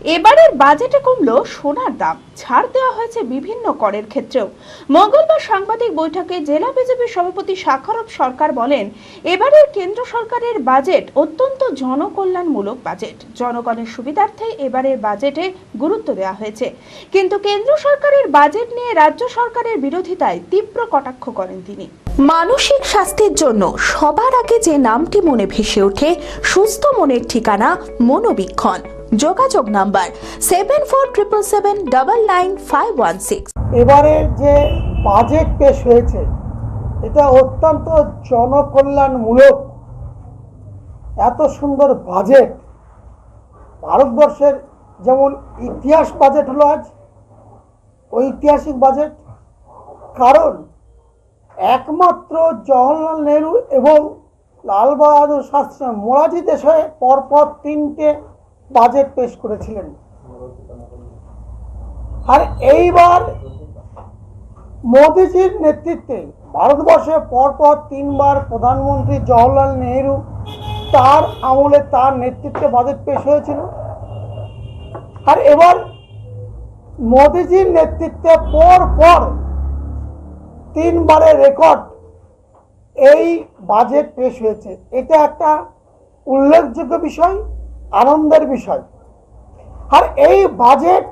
এবারের বাজেটে কমলো সোনার দাম। ছাড় দেওয়া হয়েছে বিভিন্ন করের ক্ষেত্রেও। মঙ্গলবার সাংবাদিক বৈঠকে জেলা বিজেপির সভাপতি শাখারব সরকার বলেন, এবারের কেন্দ্র সরকারের বাজেট অত্যন্ত জনকল্যাণমূলক বাজেট। জনগণের সুবিধার্থে এবারের বাজেটে গুরুত্ব দেওয়া হয়েছে। কিন্তু কেন্দ্র সরকারের বাজেট নিয়ে রাজ্য সরকারের বিরোধিতায় তীব্র কটাক্ষ করেন তিনি। মানসিক স্বাস্থ্যের জন্য সবার আগে যে নামটি মনে ভেসে ওঠে, সুস্থ মনের ঠিকানা মনোবীক্ষণ। যোগাযোগ number seven four triple seven double nine five one six এবারের যে বাজেট পেশ হয়েছে, এটা অত্যন্ত জনকল্যাণমূলক। এত সুন্দর বাজেট। ভারতবর্ষের যেমন ইতিহাস বাজেট হলো আজ, ঐতিহাসিক বাজেট। কারণ একমাত্র জওহরলাল নেহরু এবং লাল বাহাদুর শাস্ত্রী মোরাজি দেশে পরপর তিনটে বাজেট পেশ করেছিলেন। আর এইবার মোদিজির নেতৃত্বে ভারতবর্ষে পরপর তিনবার প্রধানমন্ত্রী জওহরলাল নেহরু তার আমলে তার নেতৃত্বে বাজেট পেশ হয়েছিল। আর এবার মোদিজির নেতৃত্বে পর পর তিনবারের রেকর্ড এই বাজেট পেশ হয়েছে। এটা একটা উল্লেখযোগ্য বিষয়। আনন্দের বিষয়। আর এই বাজেট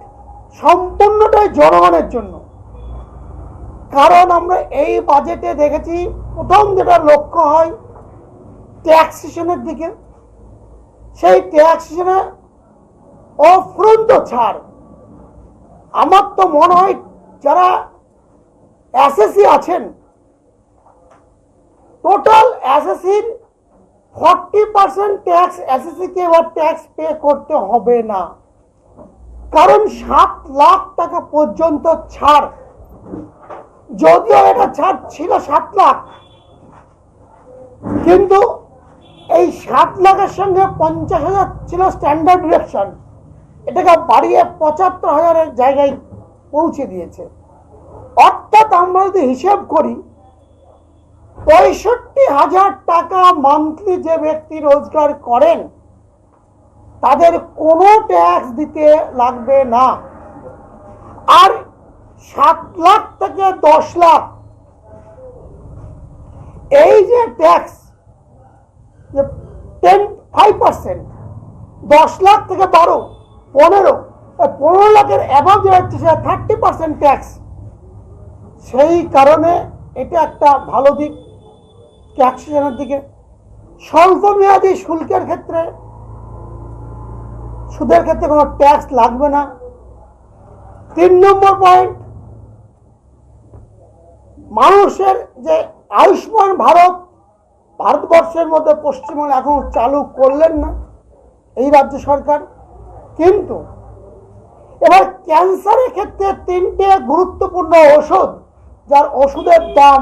সম্পূর্ণটাই জনগণের জন্য। কারণ আমরা এই বাজেটে দেখেছি, প্রথম যেটা লক্ষ্য হয় ট্যাক্সেশনের দিকে, সেই ট্যাক্সেশনে অফ্রন্ত ছাড়। আমার তো মনে হয় যারা এসএসসি আছেন টোটাল এসএসসির ফর্টি পার্সেন্ট ট্যাক্স এসএসসিকে এবার ট্যাক্স পে করতে হবে না। কারণ সাত লাখ টাকা পর্যন্ত ছাড়। যদিও এটা ছাড় ছিল সাত লাখ, কিন্তু এই সাত লাখের সঙ্গে পঞ্চাশ হাজার ছিল স্ট্যান্ডার্ড ডিরেকশন এটাকে বাড়িয়ে পঁচাত্তর হাজারের জায়গায় পৌঁছে দিয়েছে। অর্থাৎ আমরা যদি হিসেব করি পঁয়ষট্টি হাজার টাকা মান্থলি যে ব্যক্তি রোজগার করেন, তাদের কোনো ট্যাক্স দিতে লাগবে না। আর সাত লাখ থেকে দশ লাখ, এই যে ট্যাক্স টেন ফাইভ পার্সেন্ট দশ লাখ থেকে বারো, পনেরো পনেরো লাখের অ্যাভাব যে হচ্ছে সেটা থার্টি পার্সেন্ট ট্যাক্স সেই কারণে এটা একটা ভালো দিক। ট্যাক্সেশনের দিকে। স্বল্প মেয়াদী শুল্কের ক্ষেত্রে সুদের ক্ষেত্রে কোনো ট্যাক্স লাগবে না। তিন নম্বর পয়েন্ট, মানুষের যে আয়ুষ্মান ভারত ভারতবর্ষের মধ্যে পশ্চিমবঙ্গ এখন চালু করলেন না এই রাজ্য সরকার। কিন্তু এবার ক্যান্সারের ক্ষেত্রে তিনটে গুরুত্বপূর্ণ ওষুধ, যার ওষুধের দাম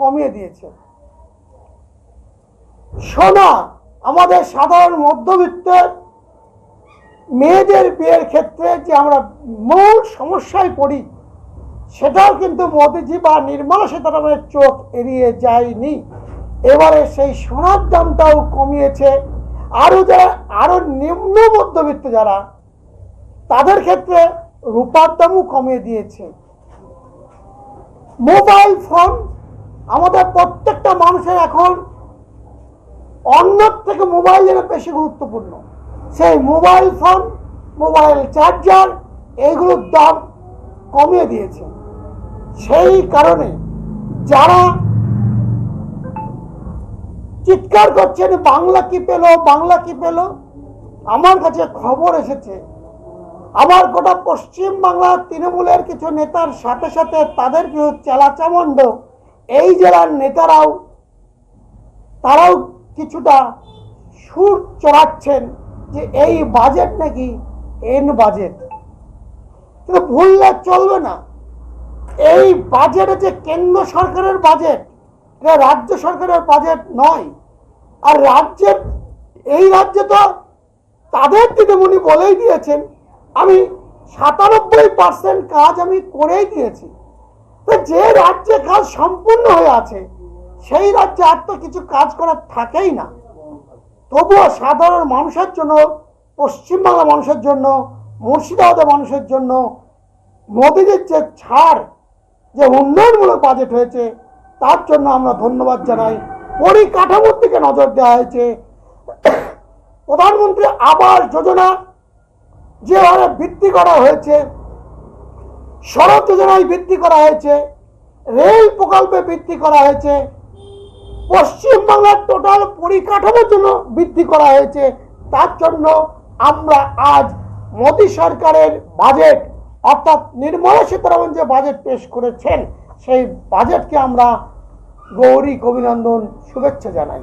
কমিয়ে দিয়েছে। সোনা আমাদের সাধারণ মধ্যবিত্তের মেয়েদের বিয়ের ক্ষেত্রে যে আমরা মূল সমস্যায় পড়ি, সেটাও কিন্তু মোদিজি বা নির্মলা সীতারামনের চোখ এড়িয়ে যায়নি। এবারে সেই সোনার দামটাও কমিয়েছে। আরও যারা, আরও নিম্ন মধ্যবিত্ত যারা, তাদের ক্ষেত্রে রূপার দামও কমিয়ে দিয়েছে। মোবাইল ফোন আমাদের প্রত্যেকটা মানুষের এখন অন্যর থেকে মোবাইল যেন বেশি গুরুত্বপূর্ণ। সেই মোবাইল ফোন মোবাইল চার্জার এইগুলোর দাম কমিয়ে দিয়েছে। সেই কারণে যারা চিৎকার করছেন, বাংলা কি পেল, বাংলা কি পেল, আমার কাছে খবর এসেছে আবার গোটা পশ্চিম বাংলার তৃণমূলের কিছু নেতার সাথে সাথে তাদের কিছু চেলাচামণ্ড এই জেলার নেতারাও, তারাও কিছুটা সুর চড়াচ্ছেন যে এই বাজেট নাকি এন বাজেট। কিন্তু ভুললে চলবে না। এই বাজেট যে কেন্দ্র সরকারের বাজেট। এটা রাজ্য সরকারের বাজেট নয়। আর রাজ্যের, এই রাজ্যে তো তাদের দিদিমণি বলেই দিয়েছেন, আমি সাতানব্বই পার্সেন্ট কাজ আমি করেই দিয়েছি। তো যে রাজ্যে কাজ সম্পূর্ণ হয়ে আছে সেই রাজ্যে আর তো কিছু কাজ করার থাকেই না। তবুও সাধারণ মানুষের জন্য পশ্চিমবাংলা মানুষের জন্য, মুর্শিদাবাদের মানুষের জন্য মোদীজির যে ছাড়, যে উন্নয়নমূলক বাজেট হয়েছে, তার জন্য আমরা ধন্যবাদ জানাই। পরিকাঠামোর দিকে নজর দেওয়া হয়েছে। প্রধানমন্ত্রী আবাস যোজনা যে হারে বৃদ্ধি করা হয়েছে, সড়ক যোজনায় বৃদ্ধি করা হয়েছে, রেল প্রকল্পে বৃদ্ধি করা হয়েছে পশ্চিমবাংলার টোটাল পরিকাঠামোর জন্য বৃদ্ধি করা হয়েছে, তার জন্য আমরা আজ মোদী সরকারের বাজেট অর্থাৎ নির্মলা সীতারামন যে বাজেট পেশ করেছেন, সেই বাজেটকে আমরা গৌরী অভিনন্দন শুভেচ্ছা জানাই।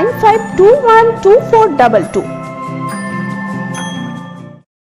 95212422